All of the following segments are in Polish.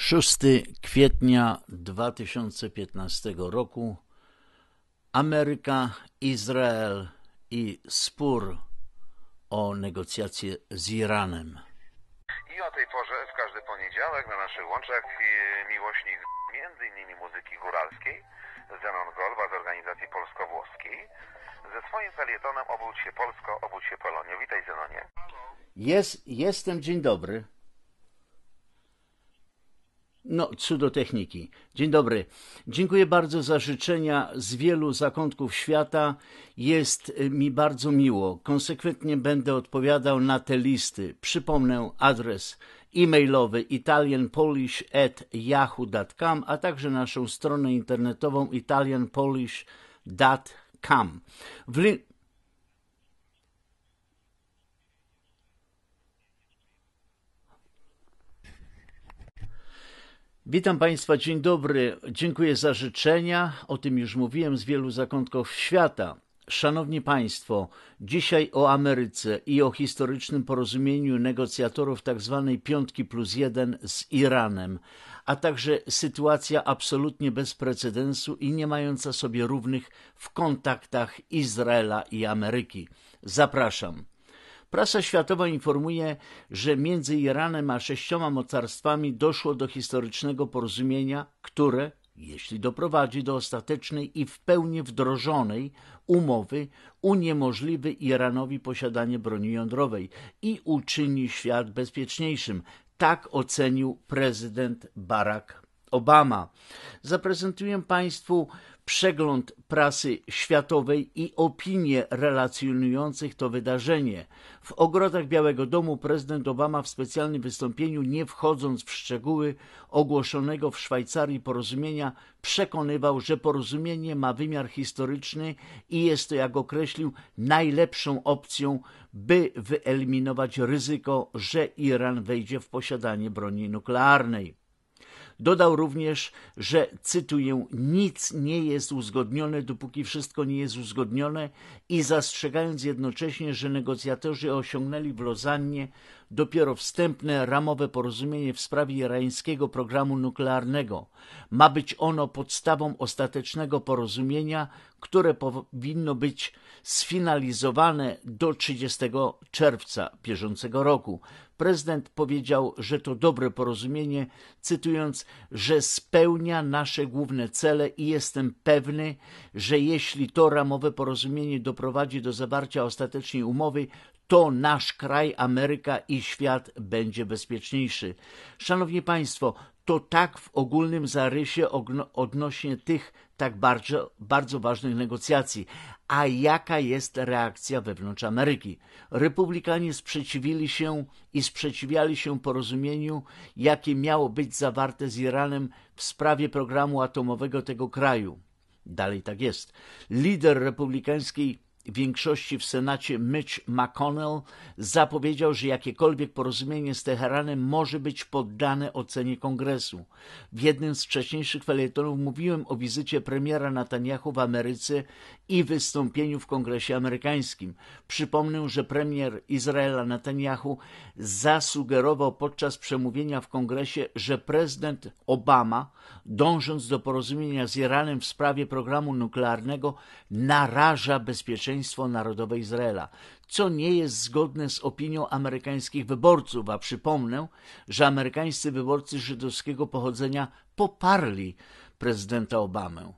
6 kwietnia 2015 roku Ameryka, Izrael i spór o negocjacje z Iranem. I o tej porze w każdy poniedziałek na naszych łączach miłośnik między innymi muzyki góralskiej Zenon Golba z organizacji polsko-włoskiej ze swoim felietonem Obudź się Polsko, obudź się Polonio. Witaj Zenonie. Jest, jestem, dzień dobry. No, cudotechniki. Dzień dobry. Dziękuję bardzo za życzenia z wielu zakątków świata. Jest y, mi bardzo miło. Konsekwentnie będę odpowiadał na te listy. Przypomnę adres e-mailowy italianpolish@yahoo.com, a także naszą stronę internetową italianpolish.com. W, Witam Państwa, dzień dobry. Dziękuję za życzenia. O tym już mówiłem z wielu zakątków świata. Szanowni Państwo, dzisiaj o Ameryce i o historycznym porozumieniu negocjatorów tzw. piątki plus jeden z Iranem, a także sytuacja absolutnie bez precedensu i nie mająca sobie równych w kontaktach Izraela i Ameryki. Zapraszam. Prasa światowa informuje, że między Iranem a sześcioma mocarstwami doszło do historycznego porozumienia, które, jeśli doprowadzi do ostatecznej i w pełni wdrożonej umowy, uniemożliwi Iranowi posiadanie broni jądrowej i uczyni świat bezpieczniejszym. Tak ocenił prezydent Barack Obama. Zaprezentuję Państwu przegląd prasy światowej i opinie relacjonujących to wydarzenie. W ogrodach Białego Domu prezydent Obama w specjalnym wystąpieniu, nie wchodząc w szczegóły ogłoszonego w Szwajcarii porozumienia, przekonywał, że porozumienie ma wymiar historyczny i jest to, jak określił, najlepszą opcją, by wyeliminować ryzyko, że Iran wejdzie w posiadanie broni nuklearnej. Dodał również, że, cytuję, nic nie jest uzgodnione, dopóki wszystko nie jest uzgodnione i zastrzegając jednocześnie, że negocjatorzy osiągnęli w Lozannie dopiero wstępne ramowe porozumienie w sprawie irańskiego programu nuklearnego. Ma być ono podstawą ostatecznego porozumienia, które powinno być sfinalizowane do 30 czerwca bieżącego roku. Prezydent powiedział, że to dobre porozumienie, cytując, że spełnia nasze główne cele i jestem pewny, że jeśli to ramowe porozumienie doprowadzi do zawarcia ostatecznej umowy, to nasz kraj, Ameryka i świat będzie bezpieczniejszy. Szanowni Państwo, to tak w ogólnym zarysie odnośnie tych tak bardzo, bardzo ważnych negocjacji. A jaka jest reakcja wewnątrz Ameryki? Republikanie sprzeciwili się i sprzeciwiali się porozumieniu, jakie miało być zawarte z Iranem w sprawie programu atomowego tego kraju. Dalej tak jest. Lider republikańskiej większości w Senacie Mitch McConnell zapowiedział, że jakiekolwiek porozumienie z Teheranem może być poddane ocenie kongresu. W jednym z wcześniejszych felietonów mówiłem o wizycie premiera Netanyahu w Ameryce i wystąpieniu w kongresie amerykańskim. Przypomnę, że premier Izraela Netanyahu zasugerował podczas przemówienia w kongresie, że prezydent Obama, dążąc do porozumienia z Iranem w sprawie programu nuklearnego, naraża bezpieczeństwo bezpieczeństwo narodowe Izraela, co nie jest zgodne z opinią amerykańskich wyborców, a przypomnę, że amerykańscy wyborcy żydowskiego pochodzenia poparli prezydenta Obamę.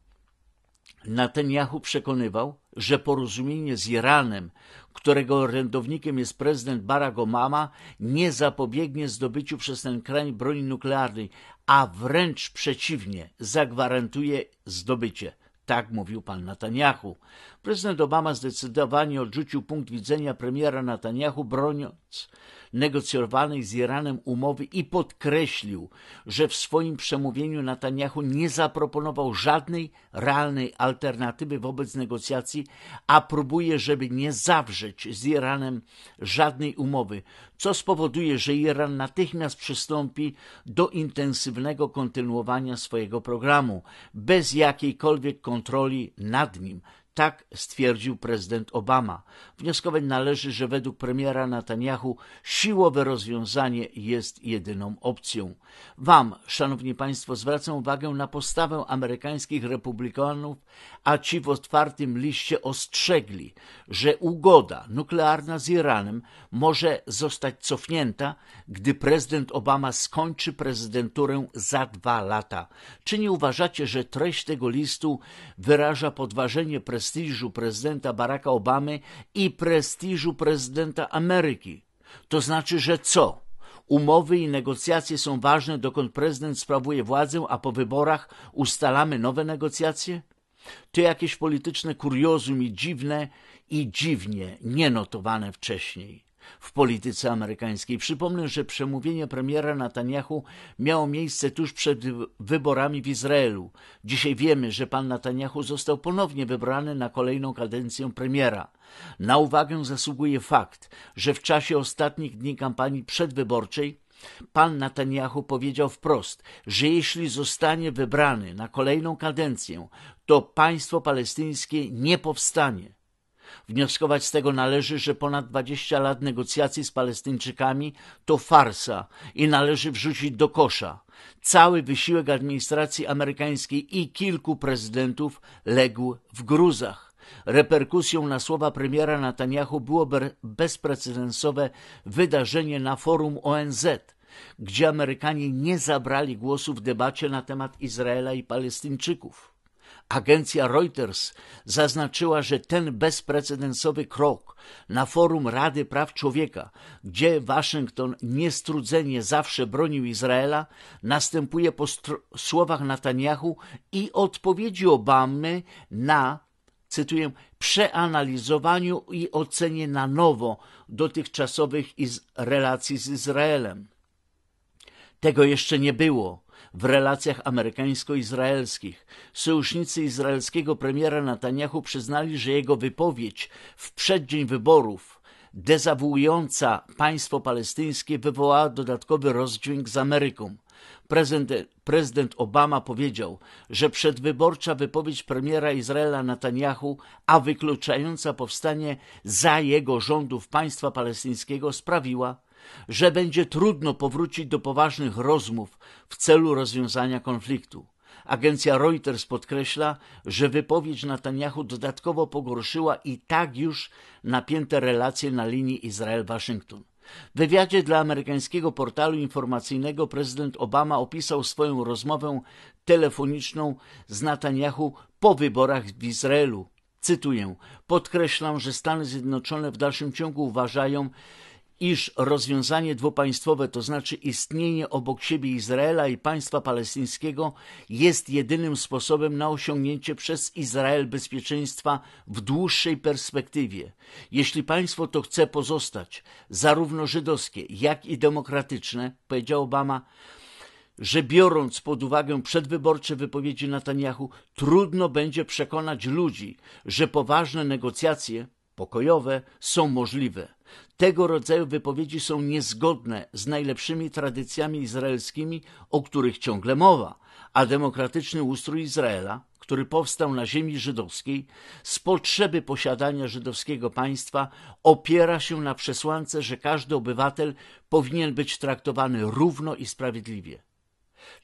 Netanyahu przekonywał, że porozumienie z Iranem, którego orędownikiem jest prezydent Barack Obama, nie zapobiegnie zdobyciu przez ten kraj broni nuklearnej, a wręcz przeciwnie, zagwarantuje zdobycie. Tak mówił pan Netanyahu. Prezydent Obama zdecydowanie odrzucił punkt widzenia premiera Netanyahu, broniąc negocjowanej z Iranem umowy i podkreślił, że w swoim przemówieniu Netanyahu nie zaproponował żadnej realnej alternatywy wobec negocjacji, a próbuje, żeby nie zawrzeć z Iranem żadnej umowy, co spowoduje, że Iran natychmiast przystąpi do intensywnego kontynuowania swojego programu, bez jakiejkolwiek kontroli nad nim. Tak stwierdził prezydent Obama. Wnioskować należy, że według premiera Netanyahu siłowe rozwiązanie jest jedyną opcją. Wam, szanowni państwo, zwracam uwagę na postawę amerykańskich republikanów, a ci w otwartym liście ostrzegli, że ugoda nuklearna z Iranem może zostać cofnięta, gdy prezydent Obama skończy prezydenturę za dwa lata. Czy nie uważacie, że treść tego listu wyraża podważenie prestiżu prezydenta Baracka Obamy i prestiżu prezydenta Ameryki? To znaczy, że co? Umowy i negocjacje są ważne, dokąd prezydent sprawuje władzę, a po wyborach ustalamy nowe negocjacje? To jakieś polityczne kuriozum i dziwne i dziwnie nienotowane wcześniej w polityce amerykańskiej. Przypomnę, że przemówienie premiera Netanyahu miało miejsce tuż przed wyborami w Izraelu. Dzisiaj wiemy, że pan Netanyahu został ponownie wybrany na kolejną kadencję premiera. Na uwagę zasługuje fakt, że w czasie ostatnich dni kampanii przedwyborczej Pan Netanyahu powiedział wprost, że jeśli zostanie wybrany na kolejną kadencję, to państwo palestyńskie nie powstanie. Wnioskować z tego należy, że ponad 20 lat negocjacji z Palestyńczykami to farsa i należy wrzucić do kosza. Cały wysiłek administracji amerykańskiej i kilku prezydentów legł w gruzach. Reperkusją na słowa premiera Netanyahu było bezprecedensowe wydarzenie na forum ONZ, gdzie Amerykanie nie zabrali głosu w debacie na temat Izraela i Palestyńczyków. Agencja Reuters zaznaczyła, że ten bezprecedensowy krok na forum Rady Praw Człowieka, gdzie Waszyngton niestrudzenie zawsze bronił Izraela, następuje po słowach Netanyahu i odpowiedzi Obamy na, cytuję, przeanalizowaniu i ocenie na nowo dotychczasowych relacji z Izraelem. Tego jeszcze nie było w relacjach amerykańsko-izraelskich. Sojusznicy izraelskiego premiera Netanyahu przyznali, że jego wypowiedź w przeddzień wyborów dezawuująca państwo palestyńskie wywołała dodatkowy rozdźwięk z Ameryką. Prezydent, Obama powiedział, że przedwyborcza wypowiedź premiera Izraela Netanyahu, a wykluczająca powstanie za jego rządów państwa palestyńskiego sprawiła, że będzie trudno powrócić do poważnych rozmów w celu rozwiązania konfliktu. Agencja Reuters podkreśla, że wypowiedź Netanyahu dodatkowo pogorszyła i tak już napięte relacje na linii Izrael-Waszyngton. W wywiadzie dla amerykańskiego portalu informacyjnego prezydent Obama opisał swoją rozmowę telefoniczną z Netanyahu po wyborach w Izraelu. Cytuję: Podkreślam, że Stany Zjednoczone w dalszym ciągu uważają, iż rozwiązanie dwupaństwowe, to znaczy istnienie obok siebie Izraela i państwa palestyńskiego, jest jedynym sposobem na osiągnięcie przez Izrael bezpieczeństwa w dłuższej perspektywie. Jeśli państwo to chce pozostać, zarówno żydowskie, jak i demokratyczne, powiedział Obama, że biorąc pod uwagę przedwyborcze wypowiedzi Netanyahu, trudno będzie przekonać ludzi, że poważne negocjacje pokojowe są możliwe. Tego rodzaju wypowiedzi są niezgodne z najlepszymi tradycjami izraelskimi, o których ciągle mowa, a demokratyczny ustrój Izraela, który powstał na ziemi żydowskiej, z potrzeby posiadania żydowskiego państwa, opiera się na przesłance, że każdy obywatel powinien być traktowany równo i sprawiedliwie.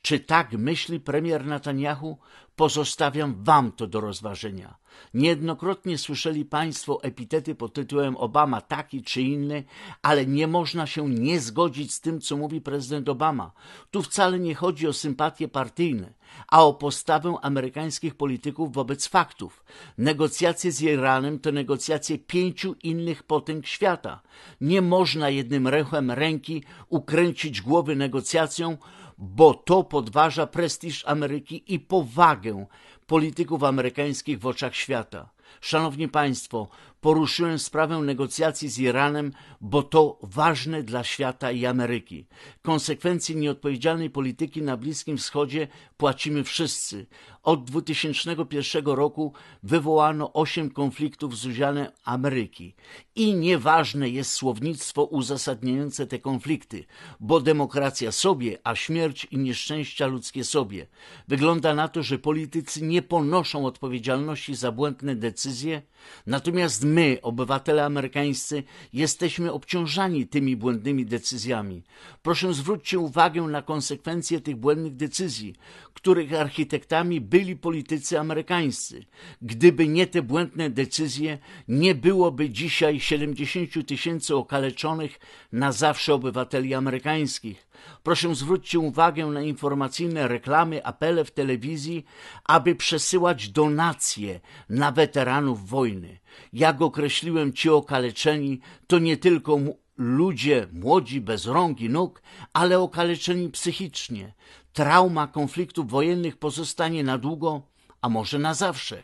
Czy tak myśli premier Netanyahu? Pozostawiam wam to do rozważenia. Niejednokrotnie słyszeli państwo epitety pod tytułem Obama taki czy inny, ale nie można się nie zgodzić z tym, co mówi prezydent Obama. Tu wcale nie chodzi o sympatie partyjne, a o postawę amerykańskich polityków wobec faktów. Negocjacje z Iranem to negocjacje pięciu innych potęg świata. Nie można jednym rechem ręki ukręcić głowy negocjacjom, bo to podważa prestiż Ameryki i powagę polityków amerykańskich w oczach świata. Szanowni Państwo, poruszyłem sprawę negocjacji z Iranem, bo to ważne dla świata i Ameryki. Konsekwencje nieodpowiedzialnej polityki na Bliskim Wschodzie płacimy wszyscy. Od 2001 roku wywołano osiem konfliktów z udziałem Ameryki. I nieważne jest słownictwo uzasadniające te konflikty, bo demokracja sobie, a śmierć i nieszczęścia ludzkie sobie. Wygląda na to, że politycy nie ponoszą odpowiedzialności za błędne decyzje, natomiast my, obywatele amerykańscy, jesteśmy obciążani tymi błędnymi decyzjami. Proszę zwróćcie uwagę na konsekwencje tych błędnych decyzji, których architektami byli politycy amerykańscy. Gdyby nie te błędne decyzje, nie byłoby dzisiaj 70 tysięcy okaleczonych na zawsze obywateli amerykańskich. Proszę zwróćcie uwagę na informacyjne reklamy, apele w telewizji, aby przesyłać donacje na weteranów wojny. Jak określiłem, ci okaleczeni to nie tylko ludzie młodzi, bez rąk i nóg, ale okaleczeni psychicznie. Trauma konfliktów wojennych pozostanie na długo, a może na zawsze.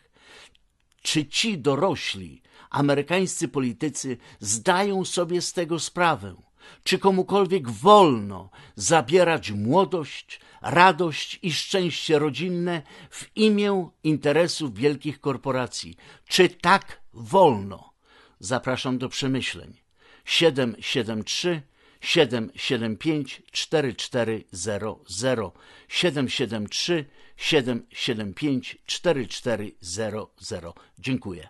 Czy ci dorośli, amerykańscy politycy zdają sobie z tego sprawę? Czy komukolwiek wolno zabierać młodość, radość i szczęście rodzinne w imię interesów wielkich korporacji? Czy tak wolno? Zapraszam do przemyśleń. 773 775 4400 773 775 4400 Dziękuję.